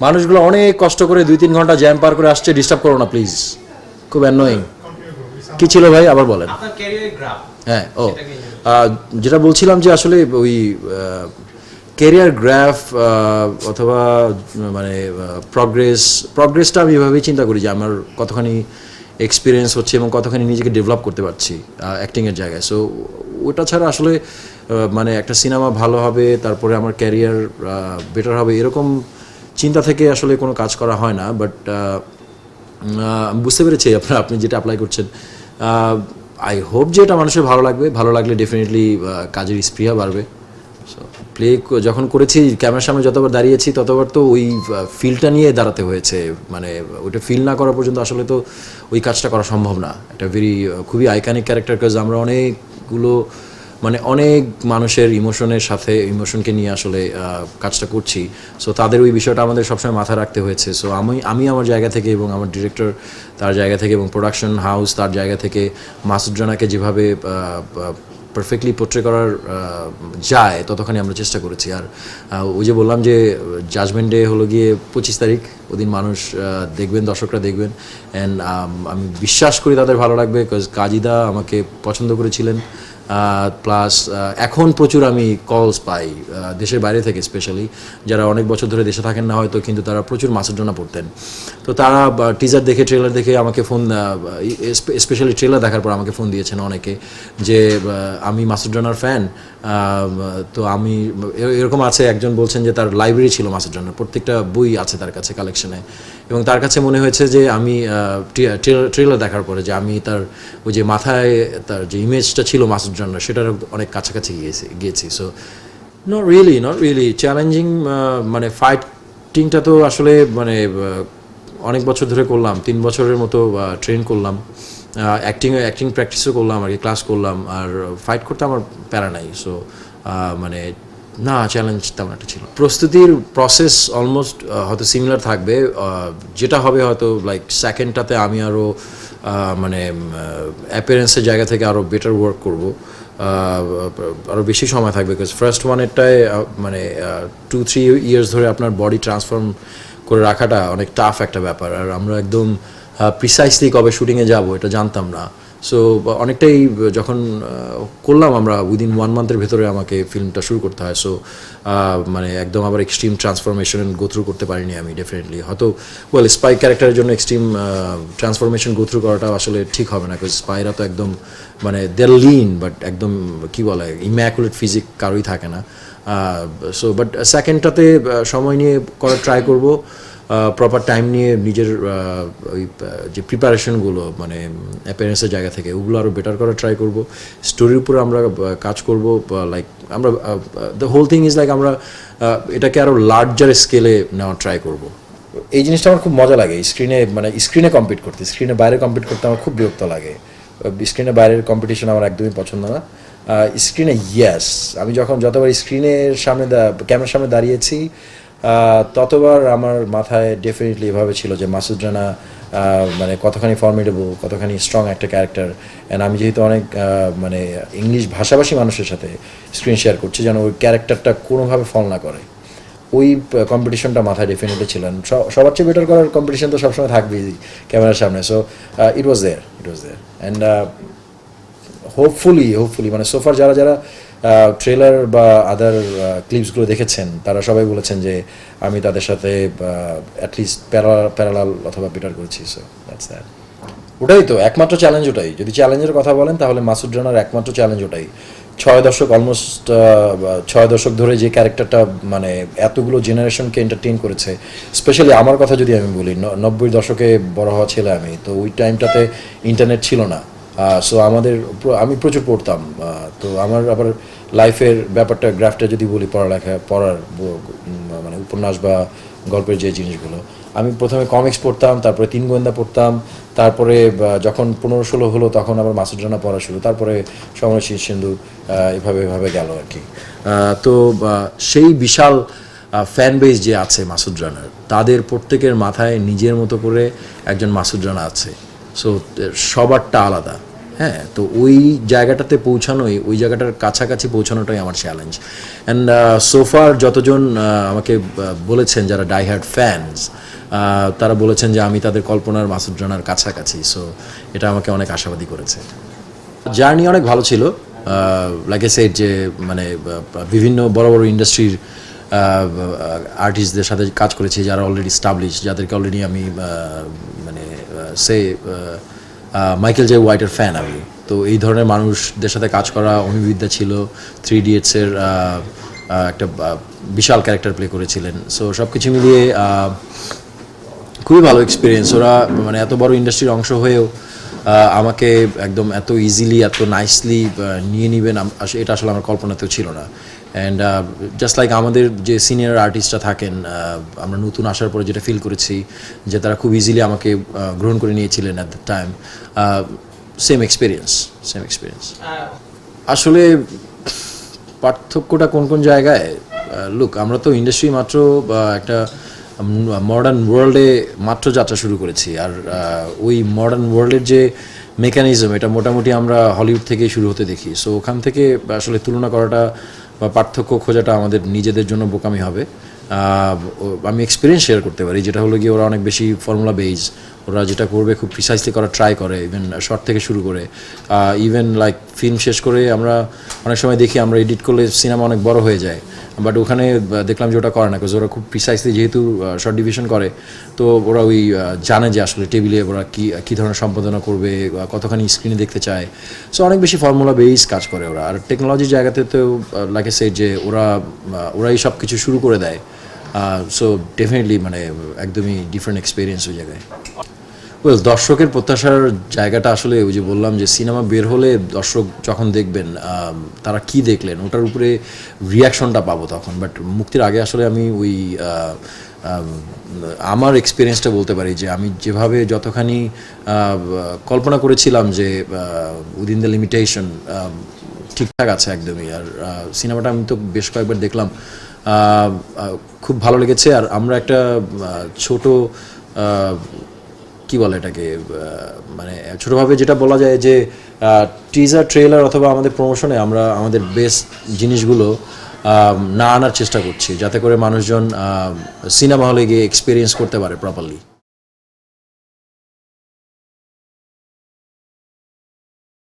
মানুষগুলো অনেক কষ্ট করে দুই তিন ঘণ্টা জ্যাম পার করে আসছে ডিস্টার্ব করো না প্লিজ খুব অ্যানোয়িং কি ছিল ভাই? আবার বলেন। ক্যারিয়ার হ্যাঁ ও। যেটা বলছিলাম যে আসলে ওই কেরিয়ার গ্রাফ অথবা মানে প্রগ্রেস প্রগ্রেসটা আমি এভাবেই চিন্তা করি যে আমার কতখানি এক্সপিরিয়েন্স হচ্ছে এবং কতখানি নিজেকে ডেভেলপ করতে পারছি অ্যাক্টিংয়ের জায়গায়। সো ওটা ছাড়া আসলে মানে একটা সিনেমা ভালো হবে তারপরে আমার ক্যারিয়ার বেটার হবে এরকম চিন্তা থেকে আসলে কোনো কাজ করা হয় না বাট বুঝতে পেরেছি আপনার, আপনি যেটা অ্যাপ্লাই করছেন। আই হোপ যে এটা মানুষের ভালো লাগবে, ভালো লাগলে ডেফিনেটলি কাজের স্প্রিয়া বাড়বে। সো প্লে যখন করেছি, ক্যামেরার সামনে যতবার দাঁড়িয়েছি, ততবার তো ওই ফিলটা নিয়ে দাঁড়াতে হয়েছে। মানে ওইটা ফিল না করা পর্যন্ত আসলে তো ওই কাজটা করা সম্ভব না। এটা ভেরি খুবই আইকানিক ক্যারেক্টার কাজ আমরা অনেকগুলো মানে অনেক মানুষের ইমোশনের সাথে ইমোশনকে নিয়ে আসলে কাজটা করছি। সো তাদের ওই বিষয়টা আমাদের সবসময় মাথায় রাখতে হয়েছে। সো আমি আমি আমার জায়গা থেকে এবং আমার ডিরেক্টর তার জায়গা থেকে এবং প্রোডাকশন হাউস তার জায়গা থেকে মাসুদ রানাকে যেভাবে পারফেক্টলি পোট্রে করার যায়, ততখানি আমরা চেষ্টা করেছি। আর ওই যে বললাম যে জাজমেন্ট ডে হলো গিয়ে পঁচিশ তারিখ, ওদিন মানুষ দেখবেন, দর্শকরা দেখবেন। অ্যান্ড আমি বিশ্বাস করি তাদের ভালো লাগবে কাজিদা আমাকে পছন্দ করেছিলেন। প্লাস এখন প্রচুর আমি কলস পাই দেশের বাইরে থেকে স্পেশালি যারা অনেক বছর ধরে দেশে থাকেন না হয়তো, কিন্তু তারা প্রচুর মাসুডনা পড়তেন। তো তারা টিজার দেখে ট্রেলার দেখে আমাকে ফোন স্পেশালি ট্রেলার দেখার পর আমাকে ফোন দিয়েছেন অনেকে, যে আমি মাসুডনার ফ্যান তো আমি এরকম আছে, একজন বলছেন যে তার লাইব্রেরি ছিল মাসুডনার প্রত্যেকটা বই আছে তার কাছে কালেকশনে এবং তার কাছে মনে হয়েছে যে আমি ট্রেলার দেখার পরে যে আমি তার, ওই যে মাথায়, তার যে ইমেজটা ছিল মাসুদ জান্নার সেটার অনেক কাছাকাছি গিয়েছি গিয়েছি। So not really not really challenging মানে ফাইটিংটা তো আসলে মানে অনেক বছর ধরে করলাম, তিন বছরের মতো ট্রেন করলাম অ্যাক্টিং অ্যাক্টিং প্র্যাকটিসও করলাম, আর কি ক্লাস করলাম, আর ফাইট করতে আমার প্যারা নাই। সো মানে না চ্যালেঞ্জ তেমন একটা ছিল প্রস্তুতির প্রসেস অলমোস্ট হয়তো সিমিলার থাকবে যেটা হবে হয়তো লাইক সেকেন্ডটাতে আমি আরও মানে অ্যাপিয়ারেন্সের জায়গা থেকে আরও বেটার ওয়ার্ক করব। আরও বেশি সময় থাকবে বিকজ ফার্স্ট ওয়ানেরটায় মানে টু থ্রি ইয়ার্স ধরে আপনার বডি ট্রান্সফর্ম করে রাখাটা অনেক টাফ একটা ব্যাপার। আর আমরা একদম প্রিসাইসলি কবে শুটিংয়ে যাব, এটা জানতাম না। সো অনেকটাই যখন করলাম আমরা উইদিন ওয়ান মান্থের ভেতরে আমাকে ফিল্মটা শুরু করতে হয়। সো মানে একদম আবার এক্সট্রিম ট্রান্সফরমেশন গো থ্রু করতে পারিনি আমি ডেফিনেটলি হয়তো ওয়েল স্পাই ক্যারেক্টারের জন্য এক্সট্রিম ট্রান্সফরমেশন গো থ্রু করাটা আসলে ঠিক হবে না স্পাইরা তো একদম মানে দেয়ার লিন বাট একদম, কি বলে ইম্যাকুলেট ফিজিক কারোই থাকে না। সো বাট সেকেন্ডটাতে সময় নিয়ে করার ট্রাই করব। প্রপার টাইম নিয়ে নিজের ওই যে প্রিপারেশনগুলো মানে অ্যাপিয়ারেন্সের জায়গা থেকে, ওগুলো আরও বেটার করার ট্রাই করব। স্টোরির উপরে আমরা কাজ করব লাইক আমরা the whole thing is like আমরা এটাকে আরও লার্জার স্কেলে নেওয়ার ট্রাই করব। এই জিনিসটা আমার খুব মজা লাগে স্ক্রিনে মানে স্ক্রিনে কম্পিট করতে স্ক্রিনে বাইরে কম্পিট করতে আমার খুব বিরক্ত লাগে। স্ক্রিনে বাইরের কম্পিটিশন আমার একদমই পছন্দ না। স্ক্রিনে ইয়েস আমি যখন যতবার স্ক্রিনের সামনে ক্যামেরার সামনে দাঁড়িয়েছি ততবার আমার মাথায় ডেফিনেটলি এভাবে ছিল যে মাসুদ রানা মানে কতখানি ফর্মিডেবল কতখানি স্ট্রং একটা ক্যারেক্টার অ্যান্ড আমি যেহেতু অনেক মানে ইংলিশ ভাষাভাষী মানুষের সাথে স্ক্রিন শেয়ার করছি, যেন ওই ক্যারেক্টারটা কোনোভাবে ফল না করে। ওই কম্পিটিশনটা মাথায় ডেফিনেটলি ছিলেন সবার চেয়ে বেটার করার কম্পিটিশন তো সবসময় থাকবেই ক্যামেরার সামনে so it was there it was there and hopefully hopefully মানে সোফার যারা যারা ট্রেলার বা আদার ক্লিপসগুলো দেখেছেন, তারা সবাই বলেছেন যে আমি তাদের সাথে অ্যাটলিস্ট প্যারালাল অথবা বেটার করেছি সো দ্যাটস দ্যাট ওটাই তো, একমাত্র চ্যালেঞ্জ ওটাই। যদি চ্যালেঞ্জের কথা বলেন, তাহলে মাসুদ রানার একমাত্র চ্যালেঞ্জ ওটাই। ছয় দশক অলমোস্ট ছয় দশক ধরে যে ক্যারেক্টারটা মানে এতগুলো জেনারেশনকে এন্টারটেইন করেছে স্পেশালি আমার কথা যদি আমি বলি নব্বই দশকে বড় হওয়া ছেলে আমি, তো ওই টাইমটাতে ইন্টারনেট ছিল না। সো আমাদের আমি প্রচুর পড়তাম তো আমার আবার লাইফের ব্যাপারটা গ্রাফটা যদি বলি পড়ালেখা, পড়ার মানে উপন্যাস বা গল্পের যে জিনিসগুলো, আমি প্রথমে কমিক্স পড়তাম, তারপরে তিন গোয়েন্দা পড়তাম, তারপরে যখন পনেরো ষোলো হলো তখন আবার মাসুদ রানা পড়া শুরু, তারপরে সময় শীত সিন্ধু এভাবে এভাবে গেল আর কি। তো সেই বিশাল ফ্যান বেস যে আছে মাসুদ রানার, তাদের প্রত্যেকের মাথায় নিজের মতো করে একজন মাসুদ রানা আছে। সো সবারটা আলাদা। হ্যাঁ তো ওই জায়গাটাতে পৌঁছানোই, ওই জায়গাটার কাছাকাছি পৌঁছানোটাই আমার চ্যালেঞ্জ অ্যান্ড সোফার যতজন আমাকে বলেছেন যারা ডাইহার্ড ফ্যানস তারা বলেছেন যে আমি তাদের কল্পনার মাসুদ রানার কাছাকাছি সো এটা আমাকে অনেক আশাবাদী করেছে। জার্নি অনেক ভালো ছিল লাইক লাগে সেট যে মানে বিভিন্ন বড় বড় ইন্ডাস্ট্রির আর্টিস্টদের সাথে কাজ করেছি যারা অলরেডি স্টাবলিশ যাদেরকে অলরেডি আমি মানে সে মাইকেল জে হোয়াইটের ফ্যান আমি। তো এই ধরনের মানুষদের সাথে কাজ করা অমিবিদ্যা ছিল থ্রি ইডিয়েটসের একটা বিশাল ক্যারেক্টার প্লে করেছিলেন। সো সব কিছু মিলিয়ে খুবই ভালো এক্সপিরিয়েন্স ওরা মানে এত বড় ইন্ডাস্ট্রির অংশ হয়েও আমাকে একদম এত ইজিলি এত নাইসলি নিয়ে নেবেন এটা আসলে আমার কল্পনাতেও ছিল না। অ্যান্ড জাস্ট লাইক আমাদের যে সিনিয়র আর্টিস্টরা থাকেন আমরা নতুন আসার পরে যেটা ফিল করেছি যে তারা খুব ইজিলি আমাকে গ্রহণ করে নিয়েছিলেন at the time same experience same experience আসলে পার্থক্যটা কোন কোন জায়গায়? লুক আমরা তো ইন্ডাস্ট্রি মাত্র একটা মডার্ন ওয়ার্ল্ডে মাত্র যাত্রা শুরু করেছি। আর ওই মডার্ন ওয়ার্ল্ডের যে মেকানিজম এটা মোটামুটি আমরা হলিউড থেকে শুরু হতে দেখি। সো ওখান থেকে আসলে তুলনা করাটা বা পার্থক্য খোঁজাটা আমাদের নিজেদের জন্য বোকামি হবে। আমি এক্সপিরিয়েন্স শেয়ার করতে পারি, যেটা হলো গিয়ে ওরা অনেক বেশি ফর্মুলা বেজ ওরা যেটা করবে খুব প্রিসাইসলি করা ট্রাই করে ইভেন শর্ট থেকে শুরু করে। ইভেন লাইক ফিল্ম শেষ করে আমরা অনেক সময় দেখি আমরা এডিট করলে সিনেমা অনেক বড় হয়ে যায়। বাট ওখানে দেখলাম যে ওটা করে না বিকজ ওরা খুব প্রিসাইসলি যেহেতু শর্ট ডিভিশন করে, তো ওরা ওই জানে যে আসলে টেবিলে ওরা কী কী ধরনের সম্পাদনা করবে কতখানি স্ক্রিনে দেখতে চায়। সো অনেক বেশি ফর্মুলা বেস কাজ করে ওরা। আর টেকনোলজির জায়গাতে তো লাগে সে যে ওরা ওরাই সব কিছু শুরু করে দেয়। সো ডেফিনেটলি মানে একদমই ডিফারেন্ট এক্সপিরিয়েন্স ওই জায়গায়। ওয়েল দর্শকের প্রত্যাশার জায়গাটা আসলে ওই যে বললাম যে সিনেমা বের হলে দর্শক যখন দেখবেন তারা কি দেখলেন, ওটার উপরে রিয়াকশনটা পাবো তখন। বাট মুক্তির আগে আসলে আমি ওই আমার এক্সপিরিয়েন্সটা বলতে পারি যে, আমি যেভাবে যতখানি কল্পনা করেছিলাম যে উইদিন দ্য লিমিটেশন ঠিকঠাক আছে একদমই। আর সিনেমাটা আমি তো বেশ কয়েকবার দেখলাম। খুব ভালো লেগেছে। আর আমরা একটা ছোট কি বলে এটাকে মানে ছোটোভাবে যেটা বলা যায় যে টিজার ট্রেলার অথবা আমাদের প্রমোশনে আমরা আমাদের বেস্ট জিনিসগুলো না আনার চেষ্টা করছি। যাতে করে মানুষজন সিনেমা হলে গিয়ে এক্সপিরিয়েন্স করতে পারে প্রপারলি